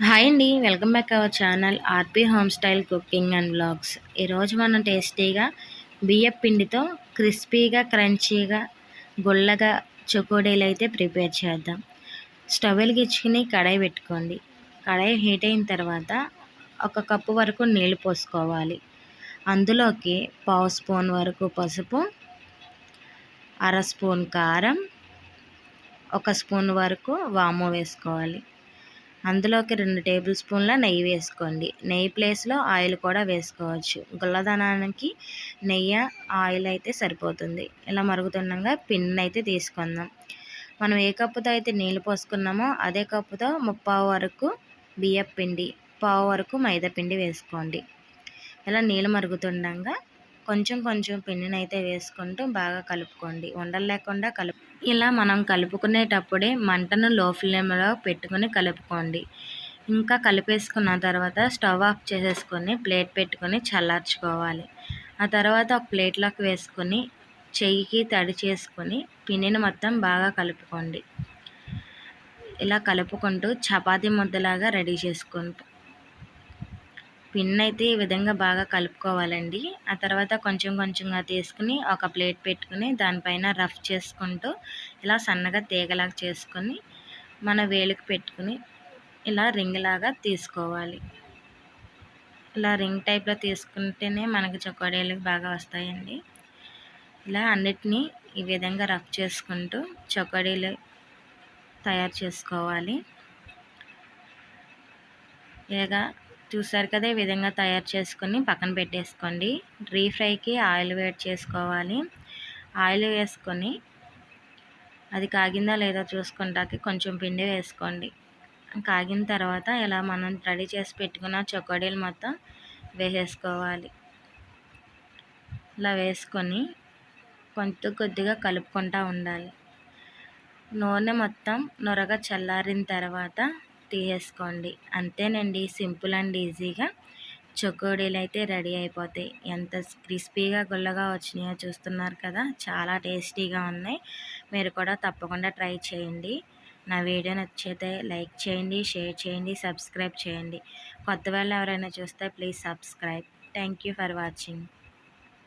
Hi అండి welcome back our channel RP home style cooking and blogs ఈరోజు మనం టేస్టీగా బియ్యం పిండితో క్రిస్పీగా క్రంచీగా గుల్లగా చకోడీలు అయితే ప్రిపేర్ చేద్దాం. స్టవ్ వెలిగించుకుని కడాయి పెట్టుకోండి. కడాయి హీట్ అయిన తర్వాత ఒక కప్పు వరకు నీళ్ళు పోసుకోవాలి. అందులోకి పావు స్పూన్ వరకు పసుపు అర స్పూన్ కారం ఒక స్పూన్ వరకు వాము వేసుకోవాలి. అందులోకి రెండు టేబుల్ స్పూన్ల నెయ్యి వేసుకోండి. నెయ్యి ప్లేస్లో ఆయిల్ కూడా వేసుకోవచ్చు. గుల్లదనానికి నెయ్యి ఆయిల్ అయితే సరిపోతుంది. ఇలా మరుగుతుండగా పిన్ అయితే తీసుకుందాం. మనం ఏ కప్పుతో అయితే నీళ్ళు పోసుకున్నామో అదే కప్పుతో ముప్పావు వరకు బియ్యపిండి పావు వరకు మైదా పిండి వేసుకోండి. ఇలా నీళ్ళు మరుగుతుండగా కొంచెం కొంచెం పిండిని అయితే వేసుకుంటూ బాగా కలుపుకోండి. ఉండలు లేకుండా కలుపు ఇలా మనం కలుపుకునేటప్పుడే మంటను లో ఫ్లేమ్లో పెట్టుకుని కలుపుకోండి. ఇంకా కలిపేసుకున్న తర్వాత స్టవ్ ఆఫ్ చేసేసుకొని ప్లేట్ పెట్టుకొని చల్లార్చుకోవాలి. ఆ తర్వాత ఒక ప్లేట్లోకి వేసుకొని చెయ్యికి తడి చేసుకొని పిండిని మొత్తం బాగా కలుపుకోండి. ఇలా కలుపుకుంటూ చపాతీ ముద్దలాగా రెడీ చేసుకుంటూ పిన్ అయితే ఈ విధంగా బాగా కలుపుకోవాలండి. ఆ తర్వాత కొంచెం కొంచెంగా తీసుకుని ఒక ప్లేట్ పెట్టుకుని దానిపైన రఫ్ చేసుకుంటూ ఇలా సన్నగా తీగలాగా చేసుకొని మన వేలుకు పెట్టుకుని ఇలా రింగ్ లాగా తీసుకోవాలి. ఇలా రింగ్ టైప్లో తీసుకుంటేనే మనకి చకోడీలు బాగా వస్తాయండి. ఇలా అన్నిటినీ ఈ విధంగా రఫ్ చేసుకుంటూ చొక్కడీలు తయారు చేసుకోవాలి. ఇలాగా చూసారు కదా ఈ విధంగా తయారు చేసుకొని పక్కన పెట్టేసుకోండి. డ్రీ ఫ్రైకి ఆయిల్ వేడి చేసుకోవాలి. ఆయిల్ వేసుకొని అది కాగిందా లేదా చూసుకుంటాకి కొంచెం పిండి వేసుకోండి. కాగిన తర్వాత ఇలా మనం రెడీ చేసి పెట్టుకున్న చొక్కడీలు మొత్తం వేసేసుకోవాలి. ఇలా వేసుకొని కొంత కొద్దిగా కలుపుకుంటూ ఉండాలి. నూనె మొత్తం నొరగా చల్లారిన తర్వాత తీసేసుకోండి అంతేనండి సింపుల్ అండ్ ఈజీగా. చొక్కోడీలు అయితే రెడీ అయిపోతాయి. ఎంత క్రిస్పీగా గుల్లగా వచ్చినాయో చూస్తున్నారు కదా చాలా టేస్టీగా ఉన్నాయి. మీరు కూడా తప్పకుండా ట్రై చేయండి. నా వీడియో నచ్చితే లైక్ చేయండి షేర్ చేయండి సబ్స్క్రైబ్ చేయండి. కొత్త వాళ్ళు ఎవరైనా చూస్తే please subscribe. Thank for watching.